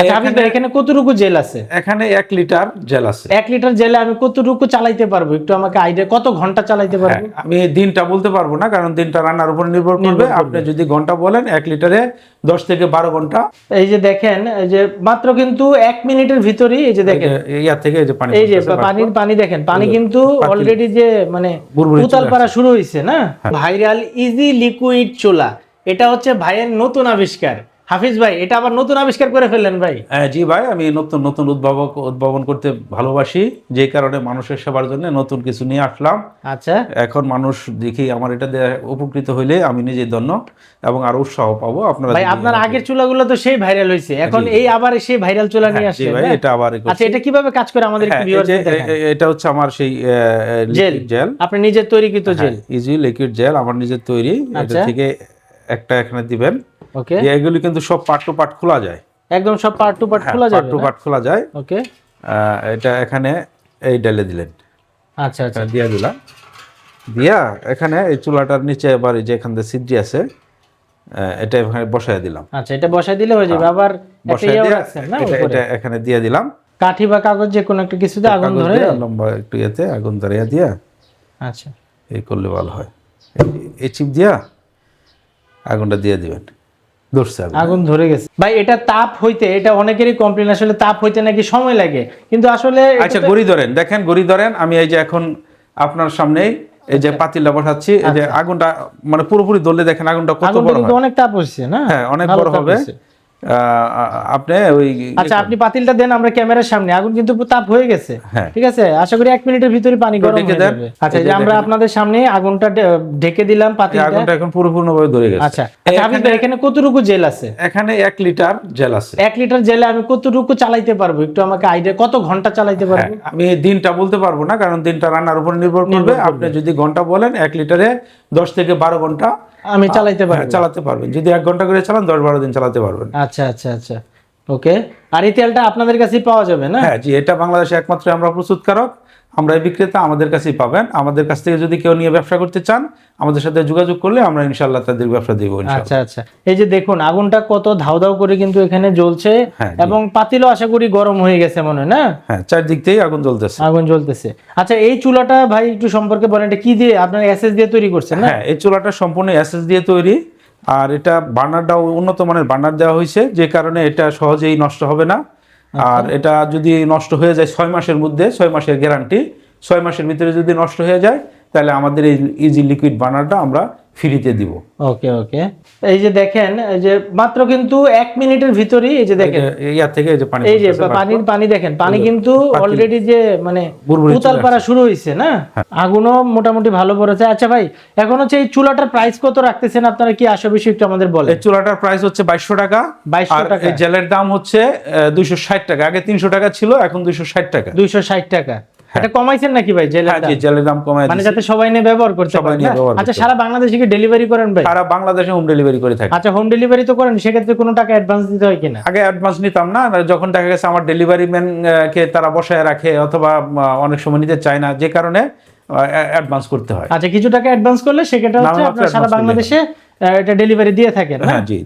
আচ্ছা, এখানে কতটুকু জেল আছে? এখানে এক লিটার জেল আছে। এক লিটার জেলে আমি কতটুকু চালাইতে পারব? একটু আমাকে আইডিয়া কত ঘণ্টা চালাইতে হ্যাঁ, পারব? আমি দিনটা বলতে পারব না কারণ দিনটা রান্নার উপর নির্ভর করবে। আপনি যদি ঘণ্টা বলেন এক লিটারে দশ থেকে বারো ঘণ্টা। এই যে দেখেন এই যে মাত্র কিন্তু এক মিনিটের ভিতরেই এই যে দেখেন। ইয়ার থেকে এই যে পানি এই যে পানির পানি দেখেন পানি কিন্তু অলরেডি যে মানে উতাল পারা শুরু হয়েছে না? হ্যাঁ। ভাইরাল ইজি লিকুইড চুলা। এটা হচ্ছে ভাইয়ের নতুন আবিষ্কার। হাফিজ ভাই এটা আবার নতুন আবিষ্কার করে ফেললেন ভাই। হ্যাঁ, জি ভাই আমি নতুন নতুন উদ্ভাবক উদ্ভাবন করতে ভালোবাসি। যে কারণে মানুষের সেবার জন্য নতুন কিছু নিয়ে আসলাম। আচ্ছা। এখন মানুষ দেখি আমার এটা উপকৃত হইলে আমি নিজে ধন্য এবং আরও উৎসাহ পাবো। আপনারা ভাই আপনার আগের চুলাগুলো তো সেই ভাইরাল হয়েছে এখন এই আবার সেই ভাইরাল চুলা নিয়ে হ্যাঁ, আসছে ভাই এটা আবার আচ্ছা এটা কীভাবে কাজ করে আমাদের হ্যাঁ, এটা হচ্ছে আমার সেই জেল। জেল আপনি নিজের তৈরিকৃত জেল। ইজি লিকুইড জেল আমার নিজের তৈরি। এটা আচ্ছা। থেকে একটা এখানে দিবেন। ওকে এগুলি কিন্তু সব পার্ট টু পার্ট খোলা যায়। একদম সব পার্ট টু পার্ট খোলা পার্ট টু পার্ট খোলা যায়। ওকে এটা এখানে এই ডালে দিলেন। আচ্ছা আচ্ছা। দিয়ে দিলাম। দিয়া এখানে এই চুলাটার নিচে এবার যে এখান থেকে সিদ্ধি আছে এটা এখানে বসায় দিলাম। আচ্ছা এটা বসাই দিলে হয়ে যাবে। আবার বসায় দিয়ে এটা- এখানে দিয়ে দিলাম। কাঠি বা কাগজ যে কোনো একটা কিছুতে আগুন ধরে? লম্বা একটু ইয়েতে আগুন ধরিয়া দিয়া আচ্ছা। এই করলে ভালো হয়। এই- চিপ দিয়া আগুনটা দিয়ে দিবেন। আগুন ধরে গেছে। ভাই এটা তাপ হইতে এটা অনেকেরই কমপ্লেন আসলে তাপ হইতে নাকি সময় লাগে। কিন্তু আসলে আচ্ছা গড়ি ধরেন দেখেন গড়ি ধরেন আমি এই যে এখন আপনার সামনেই এই যে পাতিলটা বসাচ্ছি এই যে আগুনটা মানে পুরোপুরি ধরলে দেখেন আগুনটা কত বড় অনেক তাপ হচ্ছে না? হ্যাঁ অনেক বড় হবে। আপনি ওই আচ্ছা আপনি পাতিলটা দেন আমরা ক্যামেরার সামনে। আগুন কিন্তু তাপ হয়ে গেছে। হ্যাঁ। ঠিক আছে? আশা করি এক মিনিটের ভিতরে পানি গরম হয়ে যাবে। আচ্ছা যে আমরা আপনাদের সামনে আগুনটা ঢেকে দিলাম পাতিলটা। আগুনটা এখন পুরোপূর্ণভাবে ধরে গেছে। আচ্ছা। আচ্ছা ভাই, এখানে কতটুকু জেল আছে? এখানে লিটার জেল আছে। লিটার জেলে আমি কতটুকু চালাইতে পারব? একটু আমাকে আইডিয়া কত ঘণ্টা চালাইতে হ্যাঁ, পারব? আমি দিনটা বলতে পারব না কারণ দিনটা রান্নার উপর নির্ভর করবে। আপনি যদি ঘণ্টা বলেন এক লিটারে দশ থেকে বারো ঘণ্টা আমি চালাইতে পারব। চালাতে পারবেন। যদি এক ঘণ্টা করে চালান দশ বারো দিন চালাতে পারবেন। আচ্ছা আচ্ছা আচ্ছা। ওকে? আর এই তেলটা আপনাদের কাছেই পাওয়া যাবে না? হ্যাঁ জি এটা বাংলাদেশে একমাত্র আমরা প্রস্তুতকারক। আমরা এই বিক্রেতা আমাদের কাছেই পাবেন। আমাদের কাছ থেকে যদি কেউ নিয়ে ব্যবসা করতে চান আমাদের সাথে যোগাযোগ করলে আমরা ইনশাল্লাহ তাদের ব্যবসা দিব আচ্ছা আচ্ছা। এই যে দেখুন আগুনটা কত ধাউ ধাউ করে কিন্তু এখানে জ্বলছে হ্যাঁ, এবং পাতিলও আশা করি গরম হয়ে গেছে মনে হয় না? হ্যাঁ চারদিক থেকেই আগুন জ্বলতেছে। আগুন জ্বলতেছে। আচ্ছা এই চুলাটা ভাই একটু সম্পর্কে বলেন এটা কি দিয়ে আপনার এসএস দিয়ে তৈরি করছেন হ্যাঁ এই চুলাটা সম্পূর্ণ এসএস দিয়ে তৈরি। আর এটা বার্নারটাও উন্নত মানের বার্নার দেওয়া হয়েছে যে কারণে এটা সহজেই নষ্ট হবে না। আর এটা যদি নষ্ট হয়ে যায় ছয় মাসের মধ্যে ছয় মাসের গ্যারান্টি ছয় মাসের ভিতরে যদি নষ্ট হয়ে যায় তাহলে আমাদের এই ইজি লিকুইড বার্নারটা আমরা ফ্রিতে দিব। ওকে ওকে। এই যে দেখেন এই যে মাত্র কিন্তু এক মিনিটের ভিতরেই এই যে দেখেন। ইয়ার থেকে এই যে পানি এই যে পানির পানি দেখেন পানি কিন্তু অলরেডি যে মানে উতাল পারা শুরু হয়েছে না? আগুনও মোটামুটি ভালো পড়েছে। আচ্ছা ভাই এখন হচ্ছে এই চুলাটার প্রাইস কত রাখতেছেন? আপনারা কি আসো বেশি একটু আমাদের বলেন। এই চুলাটার প্রাইস হচ্ছে বাইশশো টাকা। 2200 আর টাকা। এই জেলের দাম হচ্ছে দুইশো ষাট টাকা। আগে তিনশো টাকা ছিল এখন দুইশো ষাট টাকা। দুইশো ষাট টাকা। এটা কমাইছেন নাকি ভাই জেলের হ্যাঁ দাম? জেলের দাম কমায় মানে যাতে সবাই নিয়ে ব্যবহার করতে সবাই নিয়ে ব্যবহার আচ্ছা সারা বাংলাদেশে কি ডেলিভারি করেন ভাই? সারা বাংলাদেশে হোম ডেলিভারি করে থাকে। আচ্ছা হোম ডেলিভারি তো করেন সেক্ষেত্রে কোনো টাকা অ্যাডভান্স দিতে হয় কিনা? আগে অ্যাডভান্স নিতাম না যখন দেখা গেছে আমার ডেলিভারি ম্যান কে তারা বসায় রাখে অথবা অনেক সময় নিতে চায় না যে কারণে অ্যাডভান্স করতে হয়। আচ্ছা কিছু টাকা অ্যাডভান্স করলে সেক্ষেত্রে হচ্ছে আপনার সারা বাংলাদেশে এটা ডেলিভারি দিয়ে থাকেন না হ্যাঁ? জি জি।